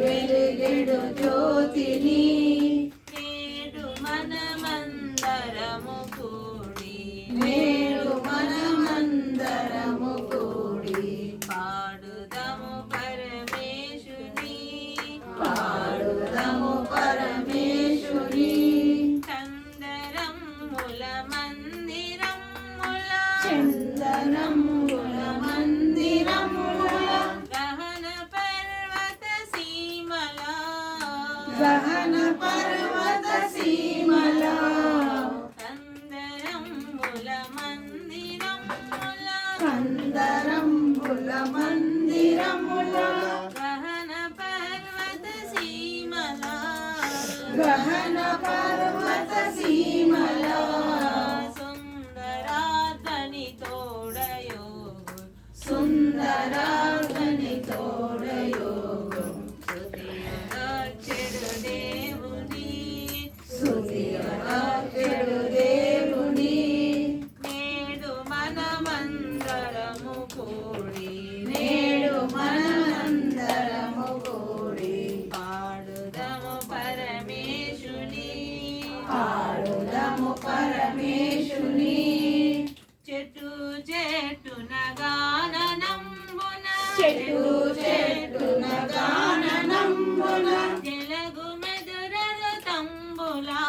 వెలుగిడు జ్యోతిని. Bahana Parvata Seema పాడుదము పరమేశుని. చెట్టు చెట్టున గానంబున చెట్టు చెట్టున గాననంబున. తెలుగు మెదురర తంబులా.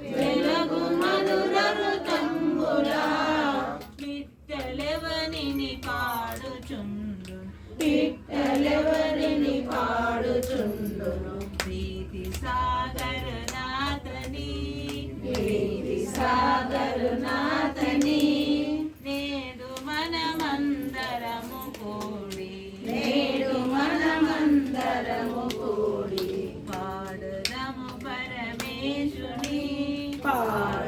వెలుగు మధురము తంబులా. బిడ్డలెవనిని పాడుచుండు. పిట్టలెవరిని సాగరునాథని నేడు మనమందరము కూడి నేడు మనమందరము కూడి పాడుదము పరమేశుని. పాడుదము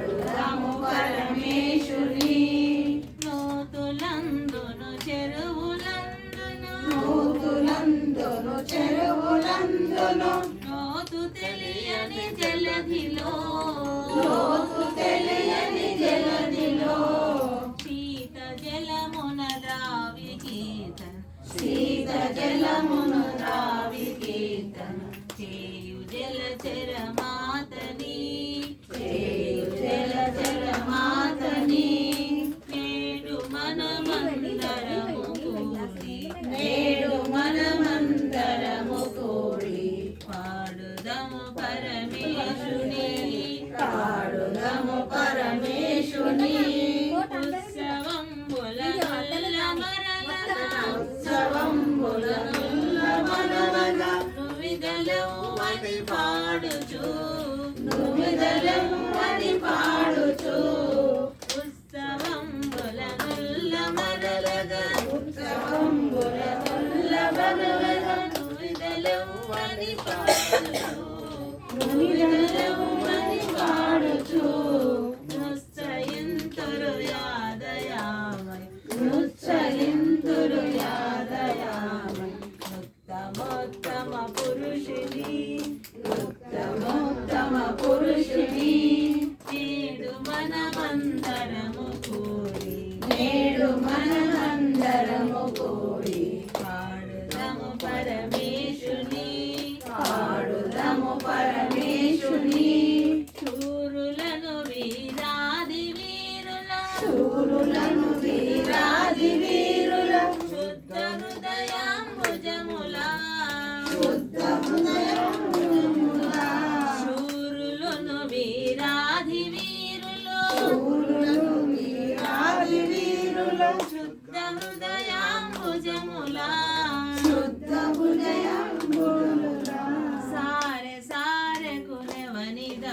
కీర్తన. సీత జలమును రావి కీర్తన చేయు జల చర మాతని చేయు జల చర మాతని నేడు మనమందరము కూడి నేడు మనమందరము కూడి పాడుదము పరమేశుని పాడుదము పరమేశుని అని పాడుచు నుమిదలెమ్మని పాడుచు. ఉత్సవం బుల మరలగా ఉత్సవంబులనుల్ల మనవగా అని పాడుచు నుమిదలెమ్మని పాడుచు.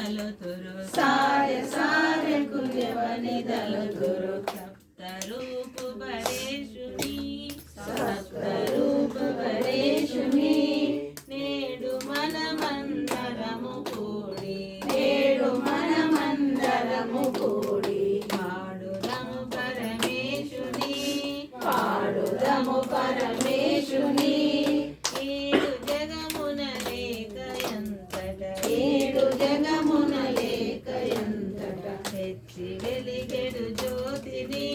కులవని దలుతురు సారె సారె కులవని హెచ్చి వెలిగెడు జ్యోతిని